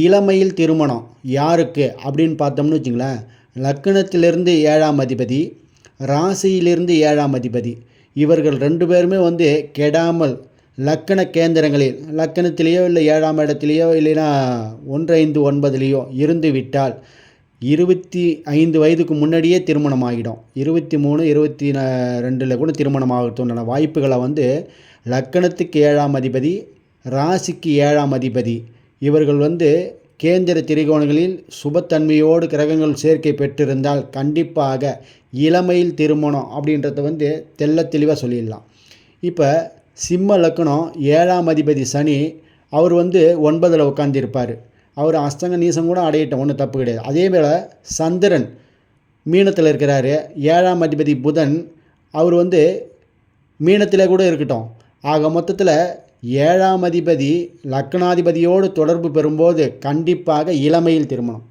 இளமையில் திருமணம். யாருக்கு? அப்படின்னு பார்த்தோம்னு வச்சுங்களேன். லக்கணத்திலிருந்து ஏழாம் அதிபதி ராசியிலிருந்து ஏழாம் அதிபதி. இவர்கள் ரெண்டு பேருமே வந்து கெடாமல் லக்கண கேந்திரங்களில் லக்கணத்திலேயோ இல்லை ஏழாம் இடத்துலையோ இல்லைன்னா ஒன்று ஐந்து ஒன்பதுலேயோ இருந்து விட்டால் இருபத்தி ஐந்து வயதுக்கு முன்னாடியே திருமணம் ஆகிடும். இருபத்தி மூணு இருபத்தி ரெண்டில் கூட திருமணம் ஆகிறதுண்டான வாய்ப்புகளை வந்து லக்கணத்துக்கு ஏழாம் அதிபதி ராசிக்கு ஏழாம் அதிபதி இவர்கள் வந்து கேந்திர திரிகோணங்களில் சுபத்தன்மையோடு கிரகங்கள் சேர்க்கை பெற்றிருந்தால் கண்டிப்பாக இளமையில் திருமணம் அப்படின்றத வந்து தெள்ள தெளிவாக சொல்லிடலாம். இப்போ சிம்ம லக்கணம் ஏழாம் அதிபதி சனி அவர் வந்து ஒன்பதில் உட்காந்துருப்பார் அவர் அஸ்தங்க நீசம் கூட அடையிட்டோம் ஒன்றும் தப்பு கிடையாது. அதே போல் சந்திரன் மீனத்தில் இருக்கிறாரு ஏழாம் அதிபதி புதன் அவர் வந்து மீனத்தில் கூட இருக்கட்டும். ஆக மொத்தத்தில் ஏழாம் அதிபதி லக்னாதிபதியோடு தொடர்பு பெறும்போது கண்டிப்பாக இளமையில் திருமணம்